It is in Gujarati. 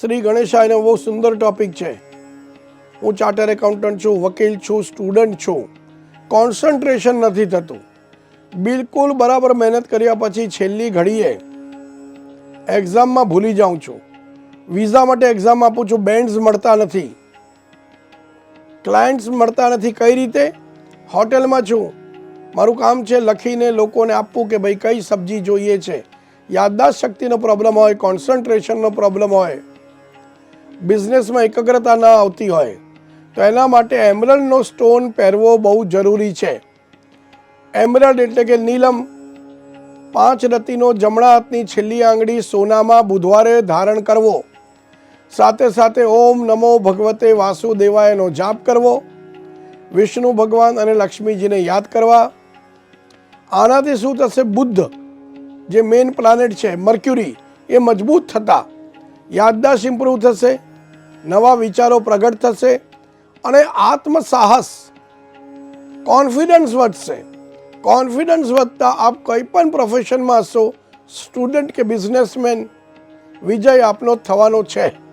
શ્રી ગણેશાયનો બહુ સુંદર ટોપિક છે. હું ચાર્ટર એકાઉન્ટન્ટ છું, વકીલ છું સ્ટુડન્ટ છું. કોન્સન્ટ્રેશન નથી થતું. બિલકુલ બરાબર મહેનત કર્યા પછી છેલ્લી ઘડીએ એક્ઝામમાં ભૂલી જાઉં છું. વિઝા માટે એક્ઝામ આપું છું બેન્ડ્સ મળતા નથી. ક્લાયન્ટ્સ મળતા નથી, કઈ રીતે? હોટેલમાં છું. મારું કામ છે લખીને લોકોને આપવું કે ભાઈ કઈ સબ્જી જોઈએ છે. યાદદાસ્ત શક્તિનો પ્રોબ્લેમ હોય કોન્સન્ટ્રેશનનો પ્રોબ્લેમ હોય. બિઝનેસમાં એકાગ્રતા ન આવતી હોય, તો એના માટે એમરલ્ડનો સ્ટોન પહેરવો બહુ જરૂરી છે. એમરલ્ડ એટલે કે નીલમ. પાંચ રતિનો જમણા હાથની છેલ્લી આંગળી સોનામાં બુધવારે ધારણ કરવો. સાથે સાથે ઓમ નમો ભગવતે વાસુદેવાયનો જાપ કરવો. વિષ્ણુ ભગવાન અને લક્ષ્મીજીને યાદ કરવા. આનાથી શું થશે? બુદ્ધ, જે મેઇન પ્લાનેટ છે મર્ક્યુરી એ મજબૂત થતા. યાદદાશ ઇમ્પ્રૂવ થશે. નવા વિચારો પ્રગટ થશે અને આત્મસાહસ કોન્ફિડન્સ વધશે. કોન્ફિડન્સ વધતા આપ કંઈ પણ પ્રોફેશનમાં હશો સ્ટુડન્ટ કે બિઝનેસમેન વિજય આપનો થવાનો છે.